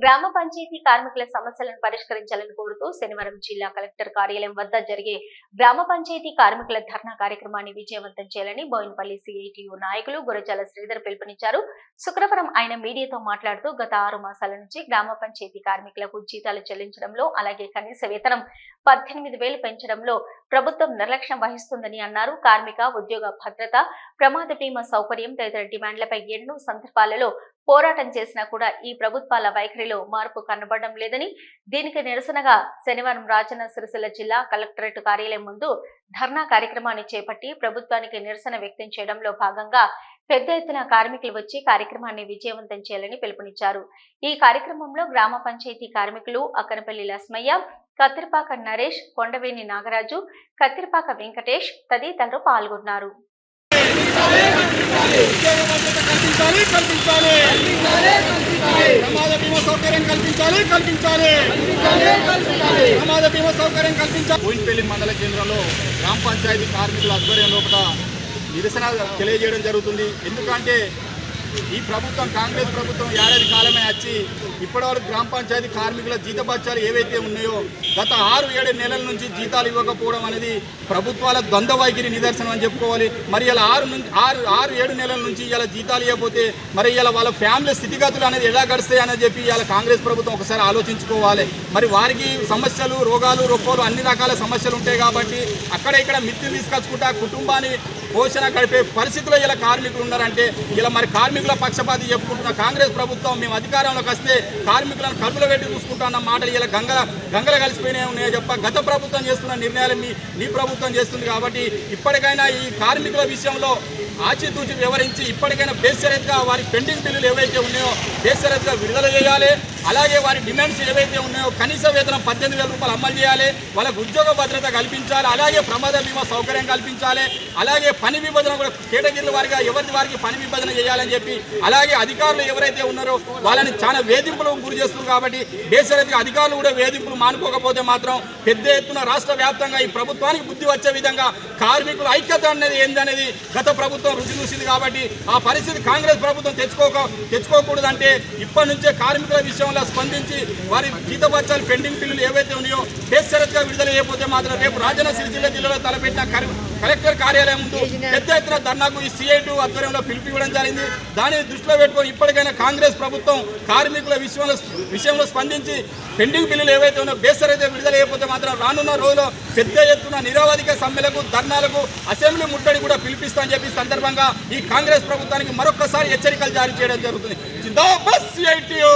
గ్రామ పంచాయతీ కార్మికుల సమస్యలను పరిష్కరించాలని కోరుతూ శనివారం జిల్లా కలెక్టర్ కార్యాలయం వద్ద జరిగే గ్రామ పంచాయతీ కార్మికుల ధర్నా కార్యక్రమాన్ని విజయవంతం చేయాలని బోయినపల్లి సిఐటియు నాయకులు గురజాల శ్రీధర్ పిలుపునిచ్చారు. శుక్రవారం ఆయన మీడియాతో మాట్లాడుతూ గత ఆరు మాసాల నుంచి గ్రామ పంచాయతీ కార్మికులకు జీతాలు చెల్లించడంలో అలాగే కనీస వేతనం పద్దెనిమిది వేలు పెంచడంలో ప్రభుత్వం నిర్లక్ష్యం వహిస్తుందని అన్నారు. కార్మిక ఉద్యోగ భద్రత ప్రమాద బీమా సౌకర్యం తదితర డిమాండ్లపై ఎన్నో సందర్భాలలో పోరాటం చేసినా కూడా ఈ ప్రభుత్వాల వైఖరిలో మార్పు కనబడడం లేదని దీనికి నిరసనగా శనివారం రాజన్న సిరిసిల్ల జిల్లా కలెక్టరేట్ కార్యాలయం ముందు ధర్నా కార్యక్రమాన్ని చేపట్టి ప్రభుత్వానికి నిరసన వ్యక్తం చేయడంలో భాగంగా పెద్ద ఎత్తున కార్మికులు వచ్చి కార్యక్రమాన్ని విజయవంతం చేయాలని పిలుపునిచ్చారు. ఈ కార్యక్రమంలో గ్రామ పంచాయతీ కార్మికులు అక్కనపల్లి లస్మయ్య కత్తిరిపాక నరేష్ కొండవేణి నాగరాజు కత్తిరిపాక వెంకటేష్ తదితరులు పాల్గొన్నారు. కల్పించాలి. కల్పించాలి ప్రమాద బీమా సౌకర్యం కల్పించాలి కల్పించాలి. ప్రమాద బీమా సౌకర్యం కల్పించాలి. బోయినపల్లి మండల కేంద్రంలో గ్రామ పంచాయతీ కార్మికుల ఆధ్వర్యం లోపల నిరసన తెలియజేయడం జరుగుతుంది. ఎందుకంటే ఈ ప్రభుత్వం కాంగ్రెస్ ప్రభుత్వం ఏడాది కాలమే వచ్చి ఇప్పటివరకు గ్రామ పంచాయతీ కార్మికుల జీతభత్యాలు ఏవైతే ఉన్నాయో గత ఆరు ఏడు నెలల నుంచి జీతాలు ఇవ్వకపోవడం అనేది ప్రభుత్వాల ద్వంద్వ వైఖరి నిదర్శనం అని చెప్పుకోవాలి. మరి ఇలా ఆరు నుంచి ఆరు ఆరు ఏడు నెలల నుంచి ఇలా జీతాలు ఇవ్వకపోతే మరి ఇలా వాళ్ళ ఫ్యామిలీ స్థితిగతులు అనేది ఎలా గడుస్తాయి అని చెప్పి ఇలా కాంగ్రెస్ ప్రభుత్వం ఒకసారి ఆలోచించుకోవాలి. మరి వారికి సమస్యలు రోగాలు రొప్పలు అన్ని రకాల సమస్యలు ఉంటాయి కాబట్టి అక్కడ ఇక్కడ మిత్తి తీసుకొచ్చుకుంటా కుటుంబాన్ని పోషణ గడిపే పరిస్థితిలో ఇలా కార్మికులు ఉన్నారంటే ఇలా మరి కార్మికుల పక్షపాతి చెప్పుకుంటున్న కాంగ్రెస్ ప్రభుత్వం మేము అధికారంలోకి వస్తే కార్మికులను కడుపులో పెట్టి చూసుకుంటున్న మాటలు ఇలా గంగల గంగల కలిసిపోయినాయి ఉన్నాయో చెప్ప. గత ప్రభుత్వం చేస్తున్న నిర్ణయాలు మీ నీ ప్రభుత్వం చేస్తుంది కాబట్టి ఇప్పటికైనా ఈ కార్మికుల విషయంలో ఆచితూచి వివరించి ఇప్పటికైనా బేసరత్గా వారి పెండింగ్ బిల్లులు ఏవైతే ఉన్నాయో బేసరత్గా విడుదల చేయాలి. అలాగే వారి డిమాండ్స్ ఏవైతే ఉన్నాయో కనీస వేతనం పద్దెనిమిది వేల రూపాయలు అమలు చేయాలి వాళ్ళకు ఉద్యోగ భద్రత కల్పించాలి అలాగే ప్రమాద బీమా సౌకర్యం కల్పించాలి అలాగే పని విభజన కూడా కేటగిరీల వారిగా ఎవరి వారికి పని విభజన చేయాలని చెప్పి అలాగే అధికారులు ఎవరైతే ఉన్నారో వాళ్ళని చాలా వేధింపులకు గురి చేస్తున్నారు కాబట్టి బేసరత్గా అధికారులు కూడా వేధింపులు మానుకోకపోతే మాత్రం పెద్ద ఎత్తున రాష్ట్ర వ్యాప్తంగా ఈ ప్రభుత్వానికి బుద్ధి వచ్చే విధంగా కార్మికుల ఐక్యత అనేది ఏందనేది గత ప్రభుత్వం రుచి చూసింది కాబట్టి ఆ పరిస్థితి కాంగ్రెస్ ప్రభుత్వం తెచ్చుకోక తెచ్చుకోకూడదంటే ఇప్పటి నుంచే కార్మికుల విషయం విషయంలో స్పందించి వారి జీతభత్యాలు పెండింగ్ బిల్లులు ఏవైతే ఉన్నాయో బేసరత్గా విడుదల చేయకపోతే మాత్రం రేపు రాజన్న సిరిసిల్ల జిల్లాలో తలపెట్టిన కలెక్టర్ కార్యాలయం ముందు పెద్ద ఎత్తున ధర్నాకు ఈ సిఐటు ఆధ్వర్యంలో పిలుపు ఇవ్వడం జరిగింది. దానిని దృష్టిలో పెట్టుకొని ఇప్పటికైనా కాంగ్రెస్ ప్రభుత్వం కార్మికుల విషయంలో విషయంలో స్పందించి పెండింగ్ బిల్లులు ఏవైతే ఉన్నాయో బేసరైతే విడుదల చేయకపోతే మాత్రం రానున్న రోజుల్లో పెద్ద ఎత్తున నిరవధిక సమ్మెలకు ధర్నాలకు అసెంబ్లీ ముట్టడి కూడా పిలిపిస్తామని చెప్పి సందర్భంగా ఈ కాంగ్రెస్ ప్రభుత్వానికి మరొకసారి హెచ్చరికలు జారీ చేయడం జరుగుతుంది. जिंदाबाद सीआईटीओ